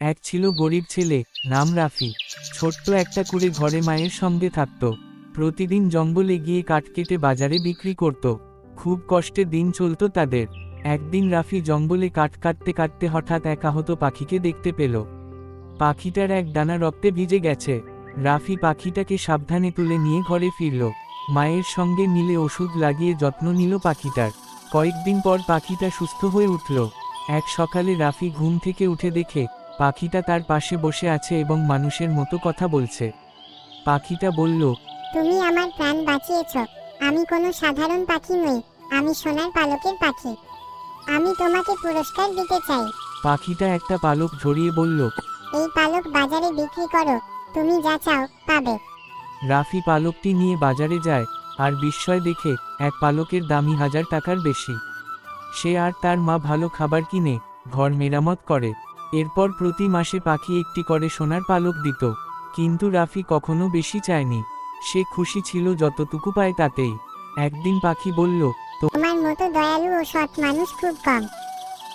এক ছিল গরিব ছেলে, নাম রাফি। ছোট্ট একটা করে ঘরে মায়ের সঙ্গে থাকত। প্রতিদিন জঙ্গলে গিয়ে কাঠ কেটে বাজারে বিক্রি করত। খুব কষ্টে দিন চলতো তাদের। একদিন রাফি জঙ্গলে কাঠ কাটতে কাটতে হঠাৎ এক আহত পাখিকে দেখতে পেল। পাখিটার এক ডানা রক্তে ভিজে গেছে। রাফি পাখিটাকে সাবধানে তুলে নিয়ে ঘরে ফিরল। মায়ের সঙ্গে মিলে ওষুধ লাগিয়ে যত্ন নিল পাখিটার। কয়েকদিন পর পাখিটা সুস্থ হয়ে উঠল। এক সকালে রাফি ঘুম থেকে উঠে দেখে পাখিটা তার পাশে বসে আছে এবং মানুষের মতো কথা বলছে। পাখিটা বলল তুমি আমার প্রাণ বাঁচিয়েছ। আমি কোনো সাধারণ পাখি নই। আমি সোনার পালকের পাখি। আমি তোমাকে পুরস্কার দিতে চাই। পাখিটা একটা পালক ঝরিয়ে বলল এই পালক বাজারে বিক্রি করো। তুমি যা চাও পাবে। রাফি পালকটি নিয়ে বাজারে যায় আর বিস্ময় দেখে এক পালকের দামি হাজার টাকার বেশি। সে আর তার মা ভালো খাবার কিনে ঘর মেরামত করে। এরপর প্রতি মাসে পাখি একটি করে সোনার পালক দিত কিন্তু রাফি কখনো বেশি চায়নি। সে খুশি ছিল যতটুকু পায় তাতেই। একদিন পাখি বলল তোমার মতো দয়ালু ও সৎ মানুষ খুব কম।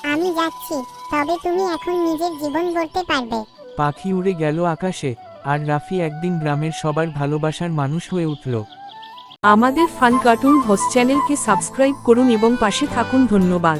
আমি যাচ্ছি তবে তুমি এখন নিজের জীবন গড়তে পারবে। পাখি উড়ে গেল আকাশে আর রাফি একদিন গ্রামের সবার ভালোবাসার মানুষ হয়ে উঠল। আমাদের ফান কার্টুন হোস্ট চ্যানেলকে সাবস্ক্রাইব করুন এবং পাশে থাকুন ধন্যবাদ।